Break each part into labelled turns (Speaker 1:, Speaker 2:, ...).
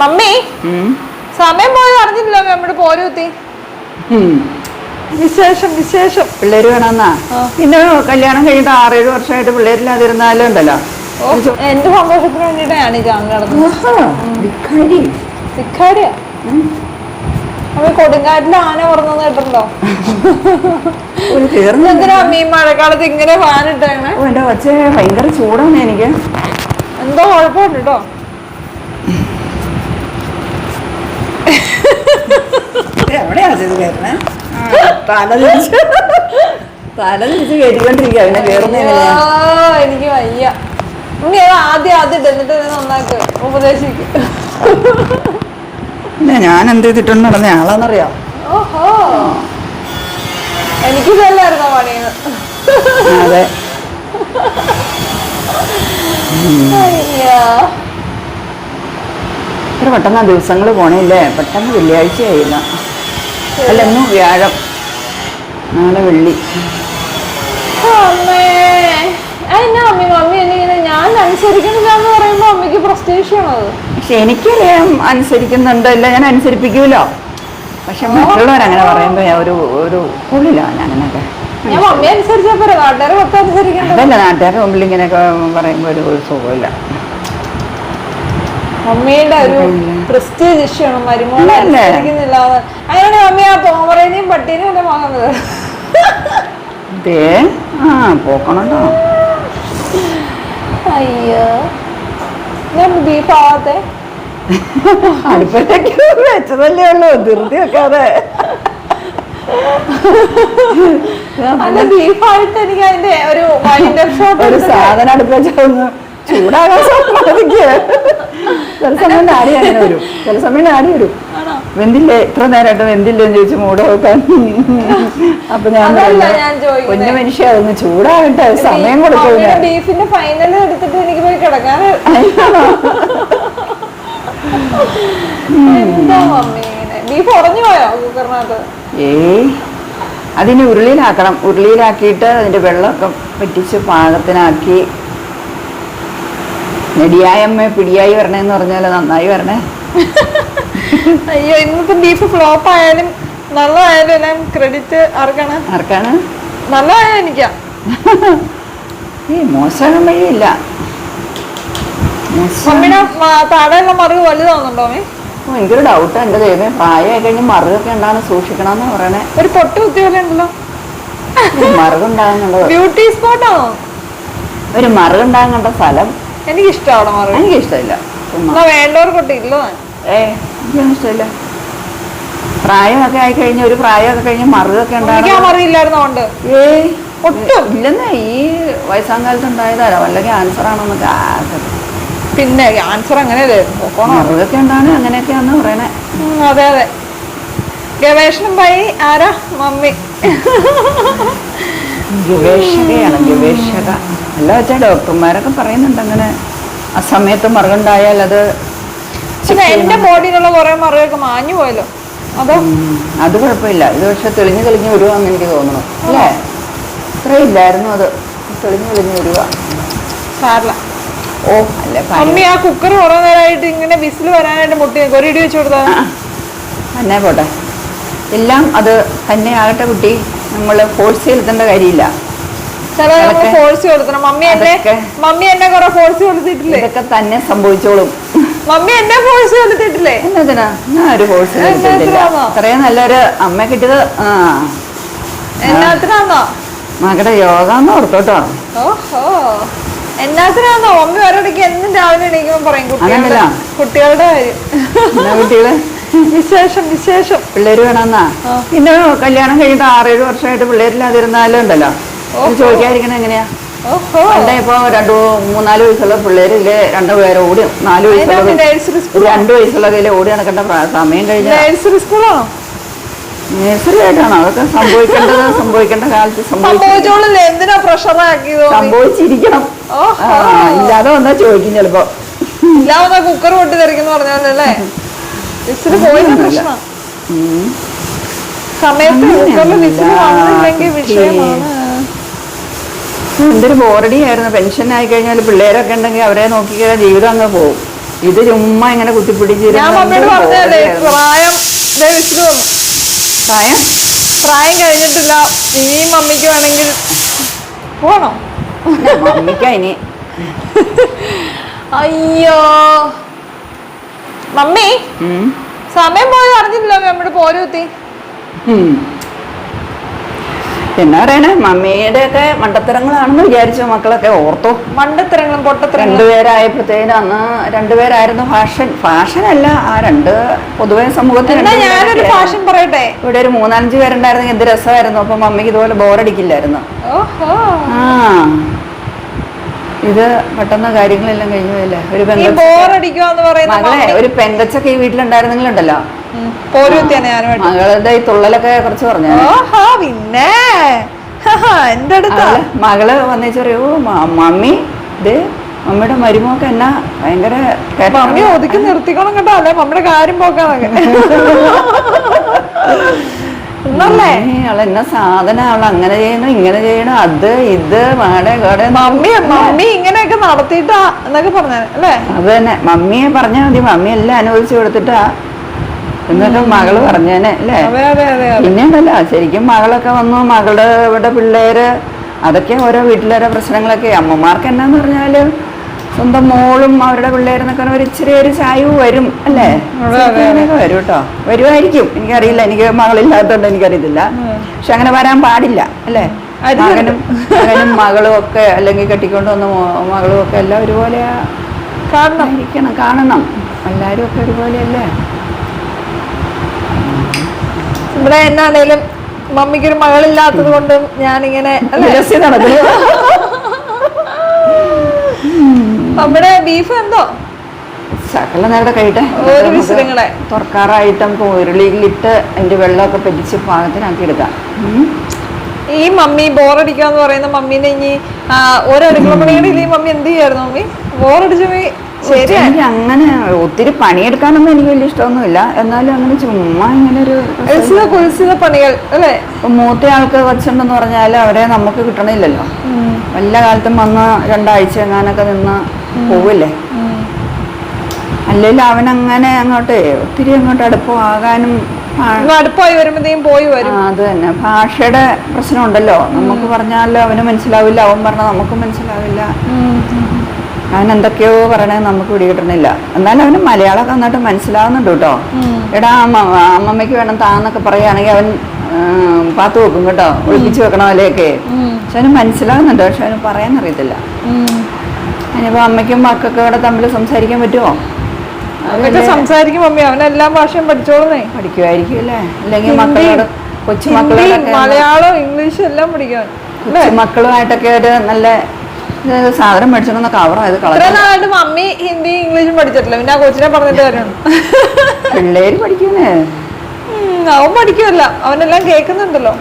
Speaker 1: Mummy സമയം പോയത് അറിഞ്ഞില്ലല്ലോ നമ്മുടെ പോരൂത്തി. വിശേഷം വിശേഷം.
Speaker 2: പിള്ളേര് വേണമെന്നാ. പിന്നെ കല്യാണം കഴിഞ്ഞിട്ട് ആറേഴ് വർഷമായിട്ട് പിള്ളേരില്ലാതിരുന്നാലും ഉണ്ടല്ലോ.
Speaker 1: എന്റെ സന്തോഷത്തിന് വേണ്ടിയിട്ടാണ് ഞാൻ ഈ ജാമ്യം നടന്നത്? കൊടുങ്കാറ്റിൽ ആന പറഞ്ഞു കേട്ടിട്ടുണ്ടോ? എന്തിനാ അമ്മ മഴക്കാലത്ത് ഇങ്ങനെ ഫാൻ ഇട്ടേണേ
Speaker 2: എന്റെ ഒച്ച ഭയങ്കര ചൂടാണ് എനിക്ക്.
Speaker 1: എന്തോ കുഴപ്പമുണ്ട് കേട്ടോ.
Speaker 2: എവിടെയാ ഇത് കയറണേ തല തിരിച്ച് തല തിരിച്ച് കയറ്റിക്കൊണ്ടിരിക്കുക പിന്നെ കയറുന്നതിനെയാ
Speaker 1: ആ, എനിക്ക് വയ്യ. ഇനി ആദ്യം ആദ്യം ഇട്ട് എന്നിട്ട് ഇതിനെ നന്നാക്ക്. ഉപദേശിക്കും.
Speaker 2: ഞാൻ എന്ത് ചെയ്തിട്ടുണ്ട് നടന്ന ആളാന്നറിയാം
Speaker 1: ഓഹോ. എനിക്ക് ഇതല്ലായിരുന്നോ പണിയത്
Speaker 2: അതെ.
Speaker 1: അയ്യോ.
Speaker 2: ഇത്ര പെട്ടെന്ന് ദിവസങ്ങൾ പോണില്ലേ? പെട്ടെന്ന് വെള്ളിയാഴ്ചയായില്ല. അല്ല ഇന്ന് വ്യാഴം. നാളെ വെള്ളി. പക്ഷെ എനിക്കറിയാം അനുസരിക്കുന്നുണ്ടോ ഇല്ല ഞാൻ അനുസരിപ്പിക്കൂലോ. പക്ഷെ മറ്റുള്ളവരങ്ങനെ പറയുമ്പോ ഞാൻ ഒരു ഒരു കൊള്ളിലാണ് അങ്ങനെയൊക്കെ അതല്ല നാട്ടുകാരുടെ മുമ്പിൽ ഇങ്ങനെയൊക്കെ പറയുമ്പോ ഒരു സുഖമില്ല.
Speaker 1: മമ്മിയുടെ ഒരു പ്രസ്റ്റേജ് ഇഷ്യൂണ് മരുമോളെ? അനുസരിക്കുന്നില്ല. അങ്ങനെയാണെങ്കിൽ മമ്മി ആ പോമറേനെയും പട്ടീനെയും അല്ലേ വാങ്ങുന്നത്.
Speaker 2: ആ പോക്കണല്ലോ.
Speaker 1: അയ്യോ. ഞാൻ ബീഫ് ആവാത്തെ?
Speaker 2: അടുപ്പത്തേക്ക് വെച്ചതല്ലേ ഉള്ളൂ ധൃതി വെക്കാതെ.
Speaker 1: ബീഫായിട്ട് എനിക്ക് അതിന്റെ ഒരു
Speaker 2: ഒരു സാധനം അടുപ്പ് വെച്ചൊന്ന് ചൂടാകാൻ ചില സമയം നാടി അങ്ങനെ വരും. ചില സമയം നാടി വരും. വെന്തില്ലേ? ഇത്ര നേരമായിട്ട് വെന്തില്ലേ എന്ന് ചോദിച്ചു മൂട് നോക്കാൻ അപ്പൊ ഞാൻ. കുഞ്ഞു മനുഷ്യ അതൊന്ന് ചൂടാകട്ടെ. സമയം കൊടുക്കില്ല
Speaker 1: ബീഫിന്റെ ഫൈനൽ എടുത്തിട്ട് എനിക്ക് പോയി കിടക്കാൻ ബീഫ് പോയോ കുക്കറിനകത്ത്?
Speaker 2: ഏയ് അതിന് ഉരുളിയിലാക്കണം. ഉരുളിയിലാക്കിയിട്ട് അതിന്റെ വെള്ളമൊക്കെ പറ്റിച്ച് പാകത്തിനാക്കി നെടിയായമ്മ പിടിയായി വരണേന്ന് പറഞ്ഞാലോ നന്നായി വരണേ.
Speaker 1: അയ്യോ ഇന്നിപ്പോ ബീഫ് ഫ്ലോപ്പ് ആയാലും നല്ലതായാലും എല്ലാം ക്രെഡിറ്റ് ആർക്കാണ്
Speaker 2: ആർക്കാണ്
Speaker 1: നല്ലതായാലും എനിക്കാ.
Speaker 2: ഈ മോശം വഴിയില്ല.
Speaker 1: മമ്മിയുടെ മ- താഴെയുള്ള മറിവ് മേ
Speaker 2: എനിക്കൊരു ഡൗട്ട് എന്റെ ദൈവം പ്രായമായി കഴിഞ്ഞ് മറുകൊക്കെ ഉണ്ടാകുന്ന സൂക്ഷിക്കണം പറയണേ.
Speaker 1: ഒരു പൊട്ട് കുത്തി പോലെ ഉണ്ടല്ലോ.
Speaker 2: മറുകുണ്ടാകുന്നുള്ളത്
Speaker 1: ബ്യൂട്ടി സ്പോട്ടാണോ
Speaker 2: ഒരു മറുകുണ്ടാകാൻ കണ്ട സ്ഥലം?
Speaker 1: എനിക്ക് ഇഷ്ടമാണ് മറിവ്
Speaker 2: എനിക്ക് ഇഷ്ടമില്ല
Speaker 1: എന്നാ വേണ്ടവർക്കൊട്ട് ഇല്ല.
Speaker 2: ഏ എനിക്കൊന്നും ഇഷ്ടമില്ല പ്രായമൊക്കെ ആയി കഴിഞ്ഞ ഒരു പ്രായമൊക്കെ കഴിഞ്ഞ മറുകൊക്കെ
Speaker 1: എനിക്ക്
Speaker 2: ഏ
Speaker 1: ഒട്ടും.
Speaker 2: ഇല്ലെന്നേ ഈ വയസ്സാം കാലത്ത് ഉണ്ടായതല്ല വല്ല ക്യാൻസർ ആണോന്നൊക്കെ
Speaker 1: പിന്നെ ക്യാൻസർ അങ്ങനെയല്ലേ
Speaker 2: മറുകൊക്കെ ഉണ്ടാണ് അങ്ങനെയൊക്കെയാന്ന് പറയണേ.
Speaker 1: അതെ അതെ. ഗവേഷണം പോയി ആരാ? മമ്മി.
Speaker 2: ഗവേഷകയാണ് ഗവേഷക. അല്ല വെച്ചാൽ ഡോക്ടർമാരൊക്കെ പറയുന്നുണ്ട് അങ്ങനെ ആ സമയത്ത് മറുകുണ്ടായാൽ അത്
Speaker 1: എന്റെ ബോഡിയിലുള്ള കുറെ മറിയൊക്കെ മാഞ്ഞു പോയല്ലോ. അതോ?
Speaker 2: അത് കുഴപ്പമില്ല. ഇത് പക്ഷെ തെളിഞ്ഞു തെളിഞ്ഞു വരുവാന്ന് എനിക്ക് തോന്നുന്നു അല്ലേ? ഇത്രയില്ലായിരുന്നു അത്. തെളിഞ്ഞു തെളിഞ്ഞു വരുക
Speaker 1: സാറില്ല.
Speaker 2: ഓ അല്ല
Speaker 1: അമ്മി ആ കുക്കർ കുറെ നേരമായിട്ട് ഇങ്ങനെ വിസിൽ വരാനായിട്ട് മുട്ടി. ഒരു ഇടി വെച്ചു കൊടുത്താ?
Speaker 2: തന്നെ പോട്ടെ. എല്ലാം അത് തന്നെ ആകട്ടെ കുട്ടി. നമ്മൾ ഫോഴ്സ് ചെലുത്തേണ്ട കാര്യമില്ല.
Speaker 1: ചില ഫോഴ്സ് കൊടുക്കണം. മമ്മി എന്നെ മമ്മി എന്നെ കുറെ ഫോഴ്സ് കൊടുത്തിട്ടില്ലേ?
Speaker 2: ഇതൊക്കെ തന്നെ സംഭവിച്ചോളും.
Speaker 1: മമ്മി എന്നെ ഫോഴ്സ് കൊടുത്തിട്ടില്ലേ?
Speaker 2: എന്നതിനാ ഞാൻ ഒരു ഫോഴ്സ്? അത്രയും നല്ലൊരു അമ്മ കിട്ടിയത് ആ.
Speaker 1: എന്നാത്തിനാന്നോ
Speaker 2: മകളുടെ യോഗ എന്ന് ഓർത്തോട്ടോ.
Speaker 1: ഓഹോ. എന്നാത്തിനാന്നോ മമ്മി ഒരിടയ്ക്ക് എന്നും രാവിലെ എണീക്കുമ്പോ പറയും കുട്ടികളുടെ കാര്യം.
Speaker 2: കുട്ടികൾ?
Speaker 1: വിശേഷം വിശേഷം.
Speaker 2: പിള്ളേര് വേണമെന്നാ. പിന്നെ കല്യാണം കഴിഞ്ഞിട്ട് ആറേഴ് വർഷമായിട്ട് പിള്ളേരില്ലാതിരുന്നാലും ഉണ്ടല്ലോ. ചോദിക്കാതിരിക്കണ എങ്ങനെയാ?
Speaker 1: ഓഹോ.
Speaker 2: പണ്ടേ ഇപ്പൊ രണ്ടു മൂന്നാൽ വയസ്സുള്ള പിള്ളേരില്ലേ രണ്ടു പേരെ ഓടി നാല് വയസ്സുള്ള രണ്ടു വയസ്സുള്ള കയ്യിൽ ഓടി നടക്കേണ്ട സമയം കഴിഞ്ഞ.
Speaker 1: നഴ്സറി സ്കൂളാണോ
Speaker 2: നേഴ്സറി ആയിട്ടാണോ? അതൊക്കെ സംഭവിക്കേണ്ടത് സംഭവിക്കേണ്ട കാലത്ത് സംഭവിച്ചിരിക്കണം. ഇല്ലാതെ വന്നാ ചോദിക്കും ചിലപ്പോ.
Speaker 1: കുക്കർ പൊട്ടി തെറിക്കുന്ന പറഞ്ഞല്ലേ പോയില്ല പ്രശ്നം. സമയത്ത് കുക്കറിൽ വിസിൽ വന്നില്ലെങ്കിൽ വിഷയമാണ്.
Speaker 2: എന്തൊരു ബോറടി ആയിരുന്നു പെൻഷൻ ആയി കഴിഞ്ഞാൽ പിള്ളേരൊക്കെ ഉണ്ടെങ്കിൽ അവരെ നോക്കിക്കഴിഞ്ഞാൽ ജീവിതം അങ്ങ് പോകും ഇത് ചുമ്മാ ഇങ്ങനെ കുത്തിപ്പിടിച്ച്
Speaker 1: മമ്മിയോട് പ്രായം
Speaker 2: പ്രായം?
Speaker 1: പ്രായം കഴിഞ്ഞിട്ടില്ല. ഇനിയും മമ്മിക്ക് വേണമെങ്കിൽ പോണോ?
Speaker 2: മമ്മിക്കാ ഇനി.
Speaker 1: അയ്യോ. മമ്മി. സമയം പോയി അറിഞ്ഞിട്ടില്ല നമ്മുടെ പോരുത്തി
Speaker 2: ഉം. എന്നാ പറയണേ മമ്മിയുടെ ഒക്കെ മണ്ടത്തരങ്ങളാണെന്ന് വിചാരിച്ചു മക്കളൊക്കെ ഓർത്തു.
Speaker 1: മണ്ടത്തരങ്ങളും പൊട്ടത്തരങ്ങളും.
Speaker 2: രണ്ടുപേരായപ്പോഴത്തേനും അന്ന് രണ്ടുപേരായിരുന്നു ഫാഷൻ. ഫാഷൻ അല്ല ആ രണ്ട് പൊതുവെ സമൂഹത്തിൽ
Speaker 1: ഞാനൊരു ഫാഷൻ പറയട്ടെ?
Speaker 2: ഇവിടെ ഒരു മൂന്നാലഞ്ച് പേരുണ്ടായിരുന്നെങ്കിൽ എന്ത് രസമായിരുന്നു. അപ്പൊ മമ്മിക്ക് ഇതുപോലെ ബോറടിക്കില്ലായിരുന്നു. ആ. ഇത് പെട്ടെന്ന് കാര്യങ്ങളെല്ലാം
Speaker 1: പറയുന്ന
Speaker 2: മകളെ ഒരു പെങ്കച്ചൊക്കെ ഈ വീട്ടിലുണ്ടായിരുന്നെങ്കിലുണ്ടല്ലോ. മകളുടെ ഈ തുള്ളലൊക്കെ കുറച്ച് പറഞ്ഞു?
Speaker 1: ഓഹോ പിന്നെ? എന്റെ അടുത്താ
Speaker 2: മകൾ വന്നേച്ചു പറയൂ മമ്മി ഇത് മമ്മിയുടെ മരുമോക്ക് എന്നാ ഭയങ്കര കേട്ടോ?"
Speaker 1: മമ്മി ഒതുക്കി നിർത്തിക്കണം കേട്ടോ അല്ലെ? മമ്മിയുടെ കാര്യം പോക്കാന്നൊക്കെ.
Speaker 2: എന്നാ സാധനം? അവൾ അങ്ങനെ ചെയ്യണം ഇങ്ങനെ ചെയ്യണം അത് ഇത് മാടെ കാടെ
Speaker 1: മമ്മി മമ്മി ഇങ്ങനെയൊക്കെ നടത്തിയിട്ടാ എന്നൊക്കെ പറഞ്ഞേ അല്ലേ?
Speaker 2: അത് തന്നെ. മമ്മിയെ പറഞ്ഞാൽ മതി. മമ്മി എല്ലാം അനുവദിച്ചു കൊടുത്തിട്ടാ എന്നൊക്കെ മകൾ പറഞ്ഞേനെ അല്ലേ?
Speaker 1: അതെ അതെ അതെ അതെ.
Speaker 2: പിന്നെ ഉണ്ടല്ലോ ശരിക്കും മകളൊക്കെ വന്നു മകളുടെ ഇവിടെ പിള്ളേര് അതൊക്കെ ഓരോ വീട്ടിലോരോ പ്രശ്നങ്ങളൊക്കെ. അമ്മമാർക്ക് എന്നാന്ന് പറഞ്ഞാൽ സ്വന്തം മോളും അവരുടെ പിള്ളേരെന്നൊക്കെ പറഞ്ഞാൽ ഒരു ഇച്ചിരി ഒരു ചായവ് വരും അല്ലേ? വരും കേട്ടോ. വരുമായിരിക്കും എനിക്കറിയില്ല എനിക്ക് മകളില്ലാത്തതുകൊണ്ട് എനിക്കറിയത്തില്ല. പക്ഷെ അങ്ങനെ വരാൻ പാടില്ല അല്ലേ? മകനും മകനും മകളും ഒക്കെ അല്ലെങ്കിൽ കെട്ടിക്കൊണ്ട് വന്ന മകളും ഒക്കെ എല്ലാം ഒരുപോലെയാ.
Speaker 1: കാണണം.
Speaker 2: ഇരിക്കണം കാണണം. എല്ലാവരും ഒക്കെ ഒരുപോലെയല്ലേ?
Speaker 1: ഇവിടെ എന്നാണേലും മമ്മിക്കൊരു മകളില്ലാത്തത് കൊണ്ടും ഞാനിങ്ങനെ നമ്മുടെ ബീഫ് എന്തോ?
Speaker 2: സകല നേരത്തെ കഴിട്ടെ.
Speaker 1: ഒരു കൂടെ.
Speaker 2: തുറക്കാറായിട്ട് നമുക്ക് ഉരുളിയിലിട്ട് അതിന്റെ വെള്ളമൊക്കെ പറ്റിച്ച് പാകത്തിനാക്കി എടുക്കാം.
Speaker 1: ഈ മമ്മി ബോറടിക്കാന്ന് പറയുന്ന മമ്മീനെ ഇനി ഒരടുക്കള പണിയുടെ ഈ മമ്മി എന്ത് ചെയ്യായിരുന്നു മമ്മി? ബോറടിച്ച ശരി
Speaker 2: എനിക്ക് അങ്ങനെ ഒത്തിരി പണിയെടുക്കാനൊന്നും എനിക്ക് വലിയ ഇഷ്ടമൊന്നുമില്ല. എന്നാലും അങ്ങനെ ചുമ്മാ ഇങ്ങനെ ഒരു
Speaker 1: കുൽസിത കുൽസിത പണികൾ അല്ലേ?
Speaker 2: മൂത്ത ആൾക്ക് വെച്ചിട്ടുണ്ടെന്ന് പറഞ്ഞാൽ അവരെ നമുക്ക് കിട്ടണില്ലല്ലോ. വല്ല കാലത്തും വന്ന് രണ്ടാഴ്ച എങ്ങാനൊക്കെ നിന്ന് പോവില്ലേ? അല്ലെങ്കിൽ അവനങ്ങനെ അങ്ങോട്ട് ഒത്തിരി അങ്ങോട്ട് അടുപ്പമാകാനും ആ-
Speaker 1: ഇന്ന് അടുപ്പായി വരുമ്പോഴത്തേക്കും പോയി വരും.
Speaker 2: അത് തന്നെ. ഭാഷയുടെ പ്രശ്നം ഉണ്ടല്ലോ നമുക്ക് പറഞ്ഞാലോ അവന് മനസ്സിലാവില്ല അവൻ പറഞ്ഞാൽ നമുക്കും മനസ്സിലാവില്ല. അവൻ എന്തൊക്കെയോ പറയണേ നമുക്ക് പിടികിട്ടണില്ല. എന്നാലും അവന് മലയാളമൊക്കെ നന്നായിട്ട് മനസ്സിലാവുന്നുണ്ട് കേട്ടോ. എടാ അമ്മ അമ്മമ്മയ്ക്ക് വേണം താന്നൊക്കെ പറയുകയാണെങ്കിൽ അവൻ പാത്ത് വെക്കും കേട്ടോ. ഒളിപ്പിച്ച് വെക്കണ പോലെയൊക്കെ. പക്ഷെ അവന് മനസ്സിലാവുന്നുണ്ട് പക്ഷെ അവന് പറയാൻ അറിയത്തില്ല ഇനിയിപ്പോൾ അമ്മയ്ക്കും മക്കൾക്കും ഇവിടെ തമ്മിൽ സംസാരിക്കാൻ പറ്റുമോ?
Speaker 1: അതൊക്കെ സംസാരിക്കും മമ്മി. അവൻ എല്ലാ ഭാഷയും പഠിച്ചോളുന്നേ.
Speaker 2: പഠിക്കുമായിരിക്കും അല്ലേ? അല്ലെങ്കിൽ മക്കളോട് കൊച്ചുമക്കളോടൊക്കെ
Speaker 1: മലയാളം ഇംഗ്ലീഷും എല്ലാം പഠിക്കാൻ
Speaker 2: മക്കളുമായിട്ടൊക്കെ ഒരു നല്ല സാധനം മേടിച്ചോണ്ട് കവറാ ഇത്
Speaker 1: ഇത്ര
Speaker 2: കളഞ്ഞു
Speaker 1: മമ്മി ഹിന്ദി ഇംഗ്ലീഷും പഠിച്ചിട്ടില്ല. പിന്നെ ആ കൊച്ചിനെ പറഞ്ഞിട്ട് കാര്യമാണ്
Speaker 2: പിള്ളേര് പഠിക്കുന്നേ
Speaker 1: അവൻ പഠിക്കുമല്ല അവനെല്ലാം കേൾക്കുന്നുണ്ടല്ലോ.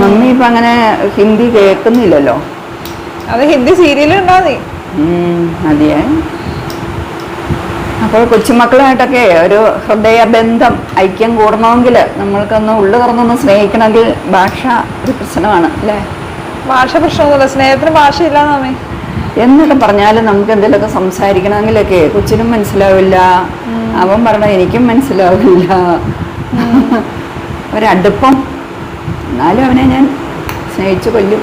Speaker 2: മമ്മി ഇപ്പൊ അങ്ങനെ ഹിന്ദി കേൾക്കുന്നില്ലല്ലോ.
Speaker 1: അത് ഹിന്ദി സീരിയലുണ്ടാ നീ
Speaker 2: അതെയാ അപ്പോൾ കൊച്ചുമക്കളുമായിട്ടൊക്കെ ഒരു ഹൃദയബന്ധം ഐക്യം കൂടണമെങ്കിൽ നമ്മൾക്കൊന്ന് ഉള്ളു തുറന്നൊന്ന് സ്നേഹിക്കണമെങ്കിൽ ഭാഷ ഒരു പ്രശ്നമാണ് അല്ലേ?
Speaker 1: ഭാഷ പ്രശ്നമൊന്നുമില്ല. സ്നേഹത്തിന് ഭാഷയില്ല
Speaker 2: എന്നൊക്കെ പറഞ്ഞാലും നമുക്ക് എന്തെങ്കിലുമൊക്കെ സംസാരിക്കണമെങ്കിലൊക്കെ കൊച്ചിനും മനസ്സിലാവില്ല. അവൻ പറഞ്ഞ എനിക്കും മനസ്സിലാവില്ല. ഒരടുപ്പം. എന്നാലും അവനെ ഞാൻ സ്നേഹിച്ചു കൊല്ലും.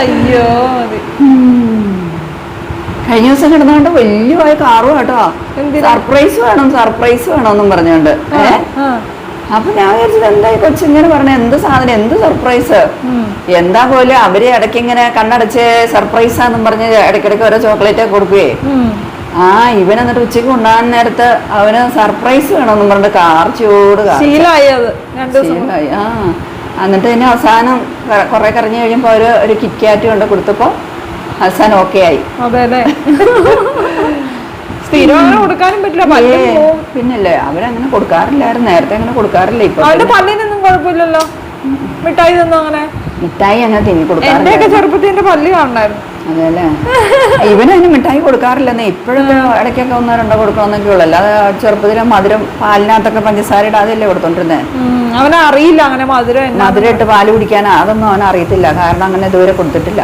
Speaker 1: അയ്യോ
Speaker 2: കഴിഞ്ഞ ദിവസം കിടന്നുകൊണ്ട് വലിയ കാറും കേട്ടോ സർപ്രൈസ് വേണം സർപ്രൈസ് വേണമെന്നും പറഞ്ഞുകൊണ്ട്. ഏ?
Speaker 1: ആ,
Speaker 2: അപ്പൊ ഞാൻ വിചാരിച്ചത് എന്താ ഈ കൊച്ചിങ്ങനെ പറഞ്ഞ എന്ത് സാധനം എന്ത് സർപ്രൈസ് എന്താ പോലും അവർ ഇടയ്ക്ക് ഇങ്ങനെ കണ്ണടച്ച് സർപ്രൈസ് ആന്നും പറഞ്ഞ് ഇടയ്ക്കിടയ്ക്ക് ഓരോ ചോക്ലേറ്റ് ഒക്കെ കൊടുക്കുകയെ ആ ഇവൻ എന്നിട്ട് ഉച്ചയ്ക്ക് ഉണ്ടാകാൻ നേരത്ത് അവന് സർപ്രൈസ് വേണമെന്നും പറഞ്ഞിട്ട് കാർ ചൂട്
Speaker 1: ശീലമായി
Speaker 2: ആ. എന്നിട്ട് പിന്നെ അവസാനം കൊറേ കുറെ കറങ്ങി കഴിയുമ്പോൾ ഒരു ഒരു കിറ്റ്കാറ്റ് കൊണ്ട് കൊടുത്തപ്പോൾ അവസാനം ഓക്കെ ആയി.
Speaker 1: അതെ സ്ഥിരം അങ്ങനെ കൊടുക്കാനും പറ്റില്ല?
Speaker 2: പിന്നല്ലേ അവരങ്ങനെ കൊടുക്കാറില്ലായിരുന്നു. നേരത്തെ അങ്ങനെ കൊടുക്കാറില്ല ഇപ്പൊ
Speaker 1: അവന്റെ പല്ലിനൊന്നും കുഴപ്പമില്ലല്ലോ? മിഠായി തന്നു അങ്ങനെ?
Speaker 2: മിഠായി അങ്ങനെ തിന്നി കൊടുക്കാറില്ല.
Speaker 1: ചെറുപ്പത്തിൽ എന്റെ പല്ല് കാണണായിരുന്നു.
Speaker 2: അതെല്ലേ ഇവനതിന് മിഠായി കൊടുക്കാറില്ലെന്നേ. ഇപ്പോഴും ഇടയ്ക്കൊക്കെ ഒന്നോ രണ്ടോ കൊടുക്കണമെന്നൊക്കെ ഉള്ളു. അല്ലാതെ ചെറുപ്പത്തിലെ മധുരം പാലിനകത്തൊക്കെ പഞ്ചസാര ഇടാതെയല്ലേ
Speaker 1: കൊടുത്തോണ്ടിരുന്നേ. അവനെ അറിയില്ല അങ്ങനെ മധുരം
Speaker 2: മധുരം ഇട്ട് പാൽ കുടിക്കാനാ അതൊന്നും അവനറിയത്തില്ല. കാരണം അങ്ങനെ ഇതുവരെ കൊടുത്തിട്ടില്ല.